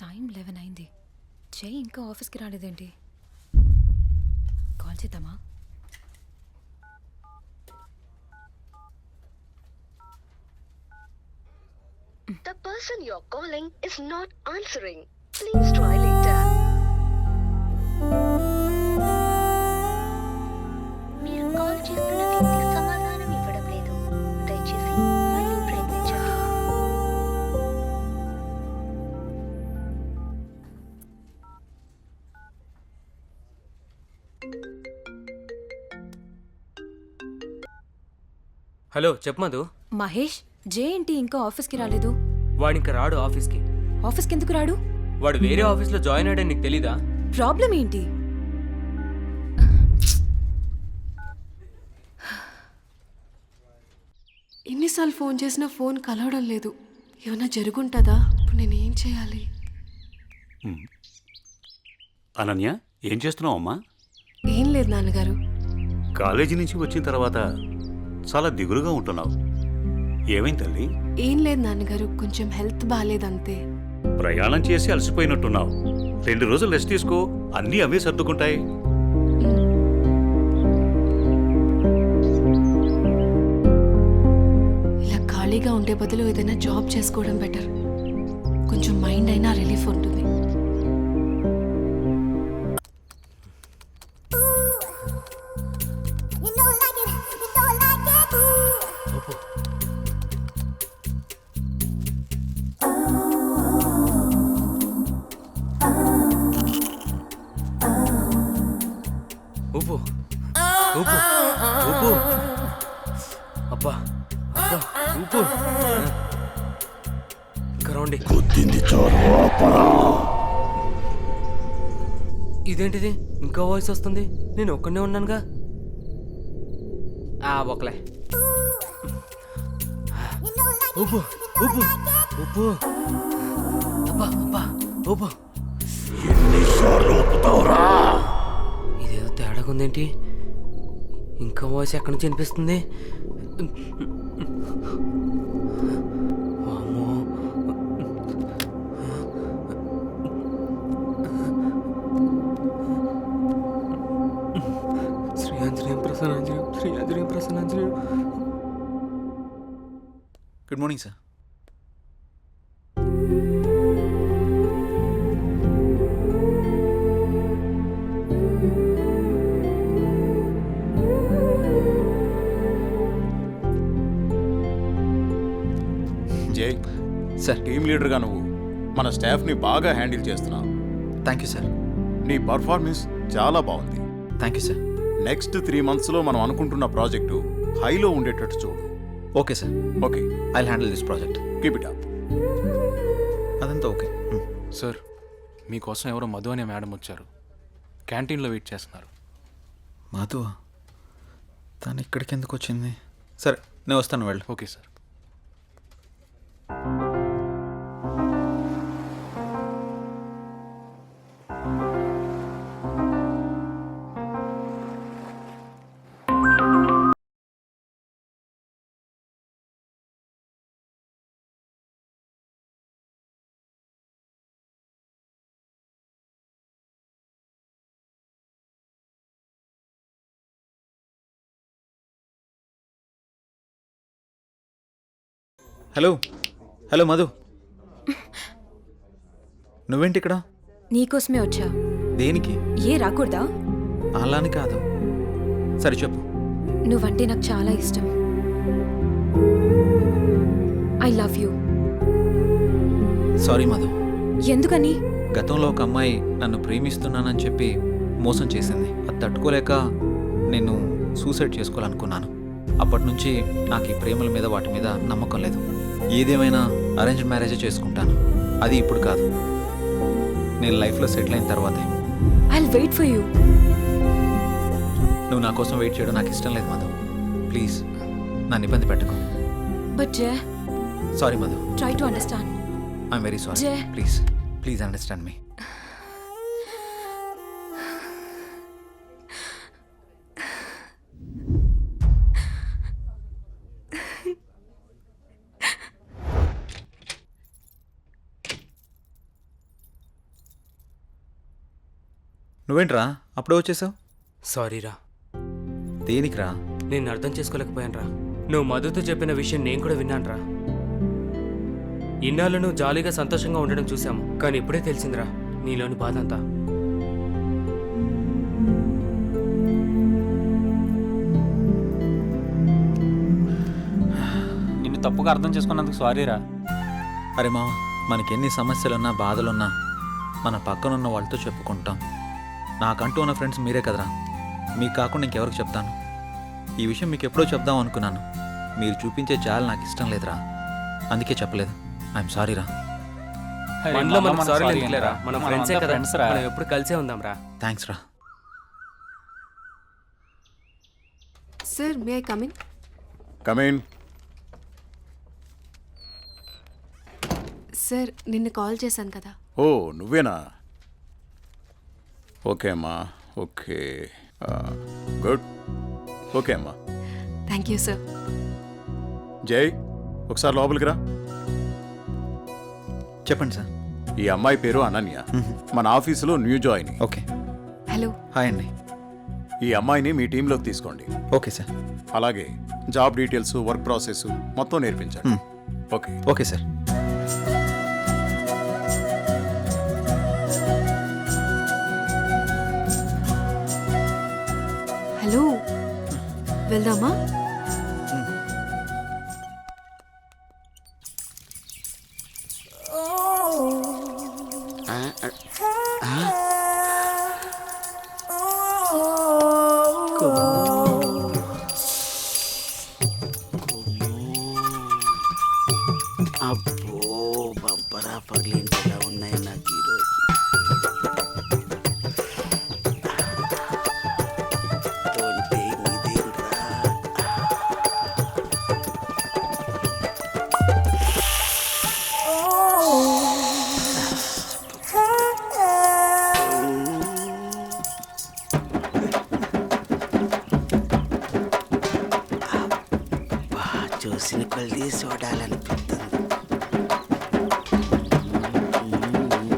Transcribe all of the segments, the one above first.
Time eleven అయింది చెయ్యి ఇంకా ఆఫీస్కి రాలేదేంటి కాల్ చేద్దామా The person you're calling is not answering. Please try hello చెప్పు మధు. మహేష్ జే ఏంటి ఇంకా ఆఫీస్కి రాలేదు. వాడు ఇంకా రాడు ఆఫీస్కి. ఆఫీస్కి ఎందుకు రాడు? వాడు వేరే ఆఫీస్లో జాయిన్ అయ్యాడని నీకు తెలీదా? ప్రాబ్లం ఏంటి? ఎన్నిసార్లు ఫోన్ చేసినా ఫోన్ కలవడం లేదు. ఏమైనా జరుగుంటుందా? ఇప్పుడు నేను ఏం చేయాలి? అనన్య ఏం చేస్తున్నావు అమ్మా ఏం లేదు నాన్నగారు. కాలేజీ నుంచి వచ్చిన తర్వాత చాలా దిగులుగా ఉంటున్నావు. ఏమైంది తల్లి? ఏం లేదు నాన్నగారు కొంచెం హెల్త్ బాగాలేదంతే ప్రయాణం చేసి అలసిపోయినట్టున్నావు. రెండు రోజులు రెస్ట్ తీసుకో అన్నీ అవే సర్దుకుంటాయి. ఇలా ఖాళీగా ఉండే బదులు ఏదైనా జాబ్ చేసుకోవడం బెటర్. కొంచెం మైండ్ అయినా రిలీఫ్ ఉంటుంది. ఇదేంటిది? ఇంకా వాయిస్ వస్తుంది. నేను ఒక్కనే ఉన్నానుగా. ఆ ఒకలే. ఉప్పు ఉప్పు ఉప్పు. అబ్బా అబ్బా ఉప్పు. ఇదేదో తేడాగా ఉందేంటి ఇంకా వాయిస్ ఎక్కడి నుంచి వినిపిస్తుంది? Good morning sir Jai. Sir team లీడర్గా నువ్వు మన స్టాఫ్ని బాగా హ్యాండిల్ చేస్తున్నావు. థ్యాంక్ యూ సార్ నీ పర్ఫార్మెన్స్ చాలా బాగుంది. Thank you sir next three మంత్స్లో మనం అనుకుంటున్న ప్రాజెక్టు హైలో ఉండేటట్టు చూడు. Okay sir okay I handle this project keep it up అదంతా ఓకే మ్. సార్ మీకోసం ఎవరో మధు అనే మేడం వచ్చారు. క్యాంటీన్లో వెయిట్ చేస్తున్నారు. మధు? తను ఇక్కడికి ఎందుకు వచ్చింది? సరే నేను వస్తాను వెళ్ళు. Okay sir hello. Hello Madhu. నువ్వేంటి ఇక్కడ? నీకోసమే వచ్చా. దేనికి? ఏ రాకూడదా? అలా అని కాదు. సరే చెప్పు. నువ్వంటే నాకు చాలా ఇష్టం. I love you. Sorry Madhu. ఎందుకని? గతంలో ఒక అమ్మాయి నన్ను ప్రేమిస్తున్నానని చెప్పి మోసం చేసింది. అది తట్టుకోలేక నేను సూసైడ్ చేసుకోవాలనుకున్నాను. అప్పటి నుంచి నాకు ఈ ప్రేమల మీద వాటి మీద నమ్మకం లేదు. ఏదేమైనా అరేంజ్ మ్యారేజే చేసుకుంటాను. అది ఇప్పుడు కాదు. నేను లైఫ్లో సెటిల్ అయిన తర్వాతే. ఐ వెయిట్ ఫర్ యూ నువ్వు నా కోసం వెయిట్ చేయడం నాకు ఇష్టం లేదు మధు. ప్లీజ్ నన్ను ఇబ్బంది పెట్టకు. But Jay sorry Madhu. Try to understand I'm very sorry. Please please understand me నువ్వేంట్రా? అప్పుడే వచ్చేసావు? సారీరా. దేనికిరా? నేను అర్థం చేసుకోలేకపోయానురా. నువ్వు మధుతో చెప్పిన విషయం నేను కూడా విన్నానురా. ఇన్నాళ్ళు నువ్వు జాలీగా సంతోషంగా ఉండడం చూసాము కానీ ఇప్పుడే తెలిసిందిరా నీలోని బాధ అంతా నిన్ను తప్పుగా అర్థం చేసుకున్నందుకు సారీరా. అరే మామ మనకి ఎన్ని సమస్యలున్నా బాధలున్నా మన పక్కనున్న వాళ్ళతో చెప్పుకుంటాం. నాకంటూ ఉన్న ఫ్రెండ్స్ మీరే కదరా. మీకు కాకుండా ఇంకెవరికి చెప్తాను? ఈ విషయం మీకు ఎప్పుడో చెప్దాం అనుకున్నాను. మీరు చూపించే జాలి నాకు ఇష్టం లేదురా. అందుకే చెప్పలేదు. ఐఎమ్ మనలో మనం సారీ ఎందుకులేరా ఏంట్రా? మనం మనం ఫ్రెండ్సే అంతా కదా. friends రా. మనం ఎప్పుడు కలిసే ఉందాం రా. థ్యాంక్స్ రా. Sir may I come in come in sir నిన్న కాల్ చేశాను కదా. ఓ నువ్వేనా? ఓకే అమ్మా. ఓకే. గుడ్. ఓకే అమ్మా. Thank you sir. జై ఒకసారి లోపలికి రా. చెప్పండి సార్. ఈ అమ్మాయి పేరు అనన్య. మన ఆఫీసులో new join. Okay. Hello. Hi అండి. ఈ అమ్మాయిని మీ టీంలోకి తీసుకోండి. Okay sir. అలాగే జాబ్ డీటెయిల్స్ వర్క్ ప్రాసెస్ మొత్తం నేర్పించండి. ఓకే. Okay sir. వెళ్దామా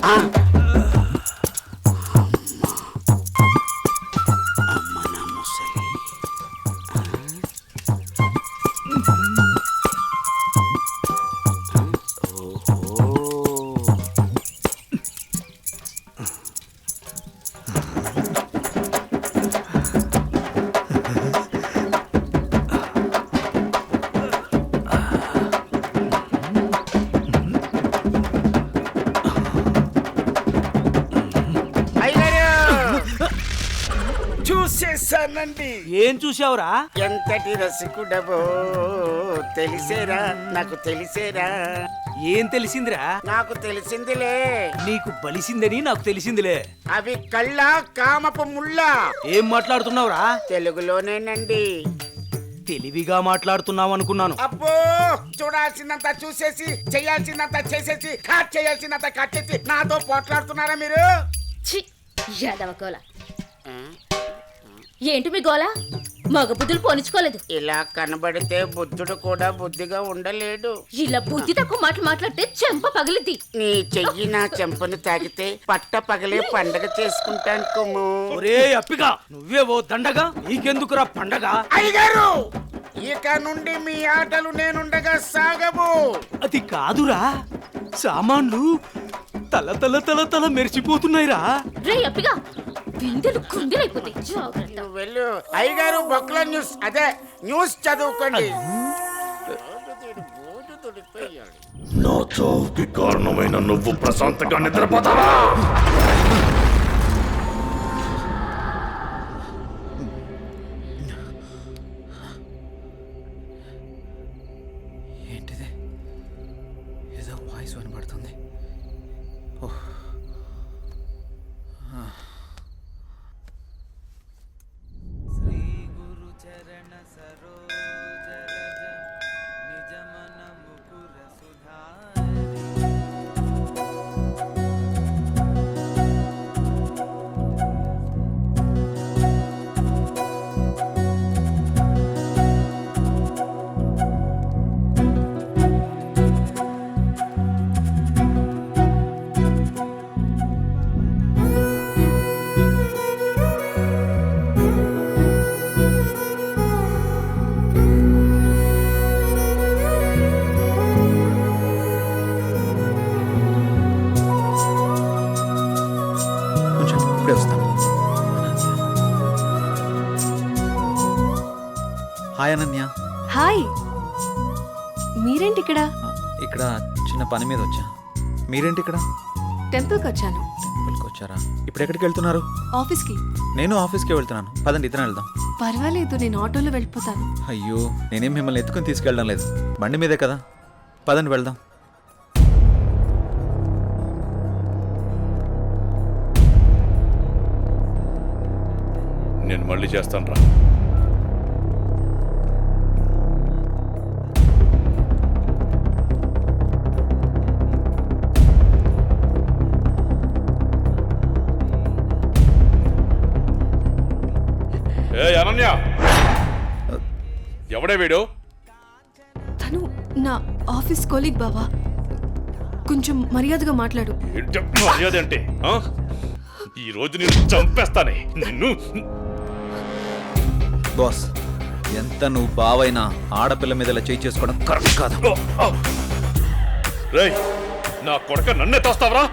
ఆ! చూసేసానండి ఏం చూసావురా ఎంతటి రసికుడవో తెలిసేరా నాకు తెలిసేరా. ఏం తెలిసిందిరా? నాకు తెలిసిందిలే. నీకు బలిసిందని నాకు తెలిసిందిలే. అవి కళ్ళ కామపు ముళ్ళ. ఏం మాట్లాడుతున్నావురా? తెలుగులోనేనండి. తెలివిగా మాట్లాడుతున్నావు అనుకున్నాను అబ్బో చూడాల్సిందంత చూసేసి చేయాల్సిందంత చేసేసి కట్ చేయాల్సిందంత కట్ చేసి నాతో పోట్లాడుతున్నారా మీరు? ఛీ యాదవ గోల ఏంటి మీ గోల? మగ బుద్ధులు పోనిచ్చుకోలేదు. ఇలా కనబడితే బుద్ధుడు కూడా బుద్ధిగా ఉండలేడు. ఇలా బుద్ధి తక్కువ మాటలు మాట్లాడితే చెంప పగిలిద్ది. నీ చెయ్యి నా చెంపను తాకితే పట్ట పగలే పండగ చేసుకుంటాను కుమ్ము. ఒరే అప్పిగా నువ్వే ఓ దండగా? నీకెందుకురా పండగ? అయ్యగారు ఇక నుండి మీ ఆటలు నేనుండగా సాగవు. అది కాదురా సామాన్లు తల తల తల తల మెరిసిపోతున్నాయిరా. రే అప్పిగా బిందెలు కుందెలైపోతాయి జాగ్రత్త నువ్వు వెళ్ళు. అయ్యగారు బొక్కల న్యూస్. అదే న్యూస్ చదువుకోండి. నా చావుకి కారణమైన నువ్వు ప్రశాంతంగా నిద్రపోతావా? మీరేంటి ఇక్కడ? ఇక్కడ చిన్న పని మీద వచ్చా. మీరేంటి ఇక్కడ? టెంపుల్కి వచ్చాను. టెంపుల్కి వచ్చారా? ఇప్పుడు ఎక్కడికి వెళ్తున్నారు? ఆఫీస్కి. నేను ఆఫీస్కి వెళ్తున్నాను. పదండి ఇద్దరం వెళ్దాం. పర్వాలేదు నేను ఆటోలో వెళ్ళిపోతాను. అయ్యో నేనేం మిమ్మల్ని ఎత్తుకుని తీసుకెళ్ళడం లేదు. బండి మీదే కదా. పదండి వెళ్దాం. నేను మళ్ళీ చేస్తాను రా ఎవడే వీడు? తను నా ఆఫీస్ కొలీగ్ బావా. కొంచెం మర్యాదగా మాట్లాడు. ఏంటి మర్యాద అంటే ఆ? ఈ రోజు నేను చంపేస్తానే నిన్ను. బాస్ ఎంత నువ్వు బావైనా ఆడపిల్ల మీద ఇలా చేయి చేసుకోవడం కరెక్ట్ కాదు. రేయ్ నా కొడక నన్నే తోస్తావరా?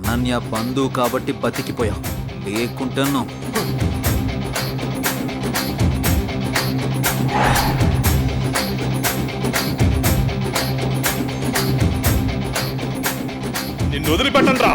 అనన్య బంధువు కాబట్టి బతికిపోయావు లేకుంటాను. నిన్ను వదిలిపెట్టండి రా